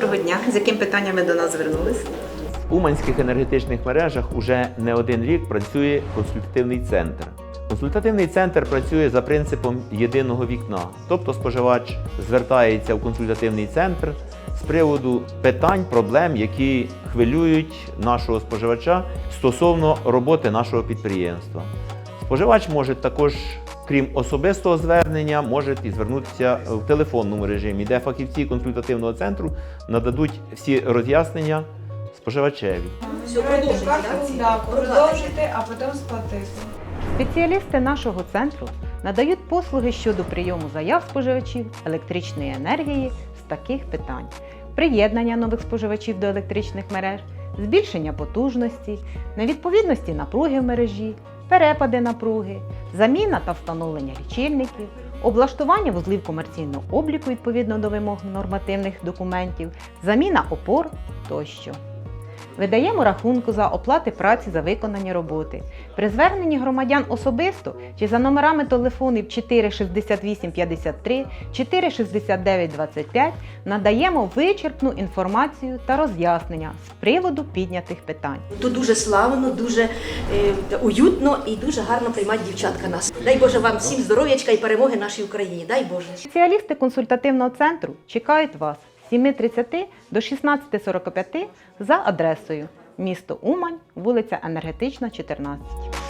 дня. З яким питанням ви до нас звернулись? В Уманських енергетичних мережах уже не один рік працює консультативний центр. Консультативний центр працює за принципом єдиного вікна, тобто споживач звертається в консультативний центр з приводу питань, проблем, які хвилюють нашого споживача стосовно роботи нашого підприємства. Споживач може також, крім особистого звернення, може і звернутися в телефонному режимі, де фахівці консультативного центру нададуть всі роз'яснення споживачеві. Все, продовжуйте, да, продовжити, а потім сплатити. Спеціалісти нашого центру надають послуги щодо прийому заяв споживачів електричної енергії з таких питань: приєднання нових споживачів до електричних мереж, збільшення потужності, невідповідності напруги в мережі, перепади напруги, заміна та встановлення лічильників, облаштування вузлів комерційного обліку відповідно до вимог нормативних документів, заміна опор тощо. Видаємо рахунку за оплати праці за виконані роботи. При зверненні громадян особисто чи за номерами телефонів 46853, 46925 надаємо вичерпну інформацію та роз'яснення з приводу піднятих питань. Тут дуже славно, дуже е, уютно і дуже гарно приймають дівчатка нас. Дай Боже вам всім здоров'ячка і перемоги нашій Україні. Дай Боже. Спеціалісти консультативного центру чекають вас 7.30 до 16.45 за адресою місто Умань, вулиця Енергетична, 14.